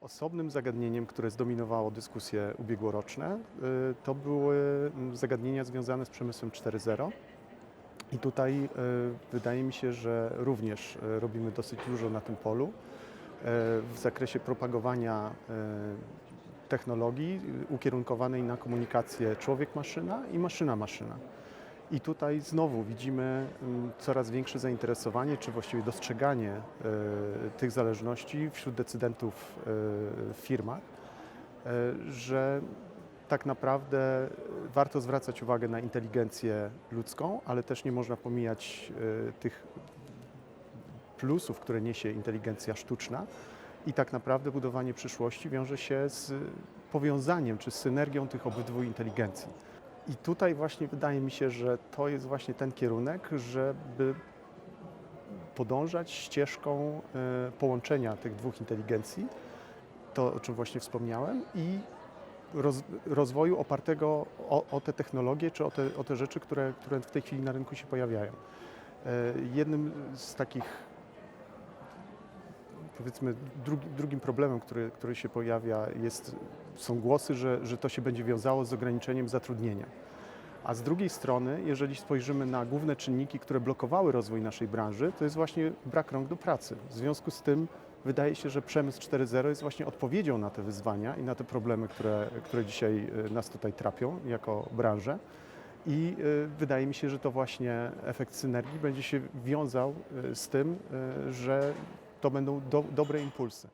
Osobnym zagadnieniem, które zdominowało dyskusje ubiegłoroczne, y, to były mm, zagadnienia związane z przemysłem 4.0. I tutaj y, wydaje mi się, że również y, robimy dosyć dużo na tym polu w zakresie propagowania technologii ukierunkowanej na komunikację człowiek-maszyna i maszyna-maszyna. I tutaj znowu widzimy mm, coraz większe zainteresowanie, czy właściwie dostrzeganie e, tych zależności wśród decydentów e, w firmach, e, że tak naprawdę warto zwracać uwagę na inteligencję ludzką, ale też nie można pomijać tych plusów, które niesie inteligencja sztuczna. I tak naprawdę budowanie przyszłości wiąże się z powiązaniem czy z synergią tych obydwu inteligencji. I tutaj właśnie wydaje mi się, że to jest właśnie ten kierunek, żeby podążać ścieżką e, połączenia tych dwóch inteligencji, to o czym właśnie wspomniałem, i roz, rozwoju opartego o, o te technologie czy o te, o te rzeczy, które, które w tej chwili na rynku się pojawiają. E, Jednym z takich powiedzmy drugi, drugim problemem, który, który się pojawia jest, są głosy, że, że to się będzie wiązało z ograniczeniem zatrudnienia. A z drugiej strony, jeżeli spojrzymy na główne czynniki, które blokowały rozwój naszej branży, to jest właśnie brak rąk do pracy. W związku z tym wydaje się, że przemysł 4.0 jest właśnie odpowiedzią na te wyzwania i na te problemy, które, które dzisiaj y, nas tutaj trapią jako branżę. I y, wydaje mi się, że to właśnie efekt synergii będzie się wiązał y, z tym, że to będą do, dobre impulsy.